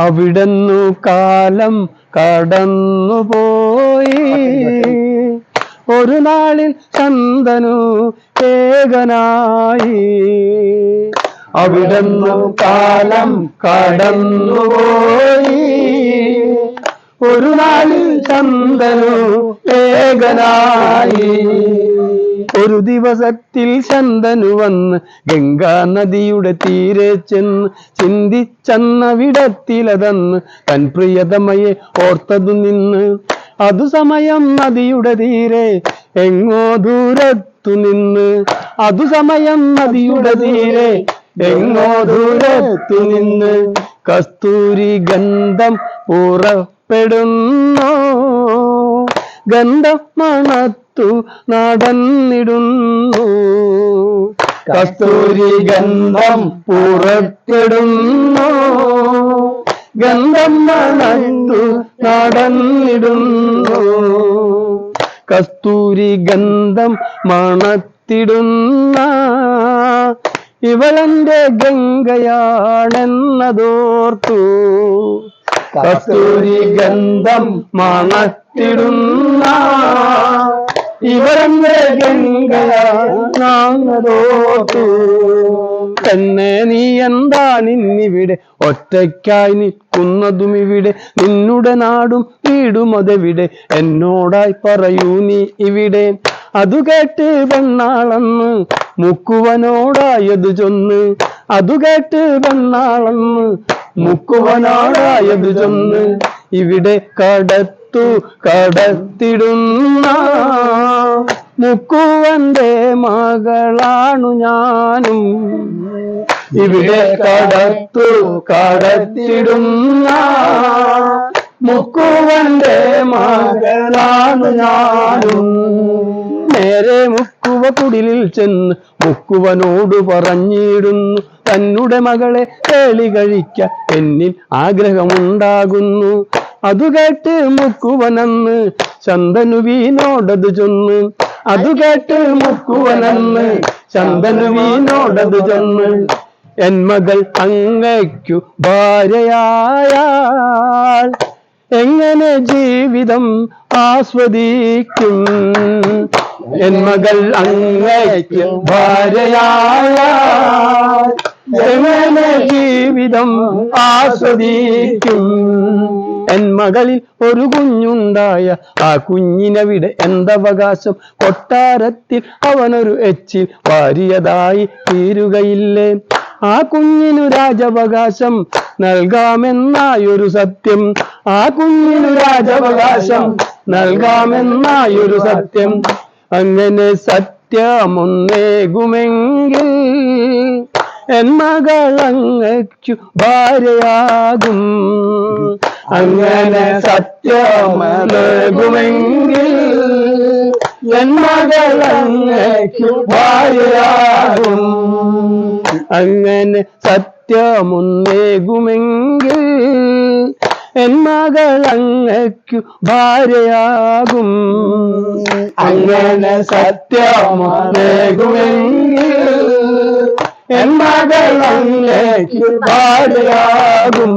അവിടുന്നു കാലം കടന്നുപോയി ഒരു നാളിൽ ചന്ദനു ഏകനായി. അവിടുന്നു കാലം കടന്നുപോയി ഒരു നാളിൽ ചന്ദനു ഏകനായി. ഒരു ദിവസത്തിൽ ചന്ദനു വന്ന് ഗംഗാ നദിയുടെ തീരെ ചെന്ന് ചിന്തിച്ചന്ന വിടത്തിലതന്ന് തൻ പ്രിയതമയെ ഓർത്തതു നിന്ന്. അതു സമയം നദിയുടെ തീരെ എങ്ങോ ദൂരത്തു നിന്ന്. അതു സമയം നദിയുടെ തീരെ എങ്ങോ ദൂരത്തു നിന്ന്. കസ്തൂരി ഗന്ധം ഉറപ്പെടുന്നു ഗന്ധം മണത്തു നടന്നിടുന്നു. കസ്തൂരി ഗന്ധം പുറത്തിടുന്നു. ഗന്ധം നടന്നു നടന്നിടുന്നു. കസ്തൂരി ഗന്ധം മണത്തിടുന്ന ഇവളെന്റെ ഗംഗയാണെന്നതോർത്തു. കസ്തൂരി ഗന്ധം മണത്തിടുന്ന തന്നെ നീ എന്താ നിന്നിവിടെ? ഒറ്റയ്ക്കായി നിൽക്കുന്നതും ഇവിടെ. നിന്നുടെ നാടും വീടും അതെവിടെ? എന്നോടായി പറയൂ നീ ഇവിടെ. അതു കേട്ട് പെണ്ണാളെന്ന് മുക്കുവനോടായതു ചൊന്ന്. അതു കേട്ട് പെണ്ണാളെന്ന് മുക്കുവനോടായതു ചൊന്ന്. ഇവിടെ കടത്തു കടത്തിടുന്ന മുക്കുവന്റെ മകളാണു ഞാനും. ഇവിടെ കടത്തു കടത്തിടുന്ന മുക്കുവന്റെ മകളാണു ഞാനും. നേരെ മുക്കുവ കുടിലിൽ ചെന്ന് മുക്കുവനോട് പറഞ്ഞിടുന്നു. തന്നുടെ മകളെ കേളി കഴിക്ക എന്നിൽ ആഗ്രഹമുണ്ടാകുന്നു. അതു കേട്ട് ചന്ദനു വീനോടത് ചൊന്ന് അതു കേട്ട് മുക്കുവനെന്ന് ചന്ദനുവീനോടത് ചെന്ന്. എൻ മകൾ അങ്ങയ്ക്കു ഭാര്യയായാൽ എങ്ങനെ ജീവിതം ആസ്വദിക്കും? എൻ മകൾ അങ്ങയ്ക്ക് ഭാര്യയായാൽ എങ്ങനെ ജീവിതം ആസ്വദിക്കും? എൻ മകളിൽ ഒരു കുഞ്ഞുണ്ടായ ആ കുഞ്ഞിനവിടെ എന്തവകാശം? കൊട്ടാരത്തിൽ അവനൊരു എച്ചിൽ വാരിയതായി തീരുകയില്ലേ? ആ കുഞ്ഞിനു രാജവകാശം നൽകാമെന്നായൊരു സത്യം. ആ കുഞ്ഞിനു രാജവകാശം നൽകാമെന്നായൊരു സത്യം. അങ്ങനെ സത്യമൊന്നേകുമെങ്കിൽ എൻ മകളങ്ങു ഭാര്യയാകും. അങ്ങനെ സത്യമലകുമെങ്കിൽ എൻ മകൾ അങ്ങയ്ക്കു ഭാര്യയാകും. അങ്ങനെ സത്യമുന്നേകുമെങ്കിൽ എൻ മകൾ അങ്ങയ്ക്കു ഭാര്യയാകും. അങ്ങനെ സത്യമേകുമെങ്കിൽ എൻ മകൾ അങ്ങയ്ക്കു ഭാര്യയാകും.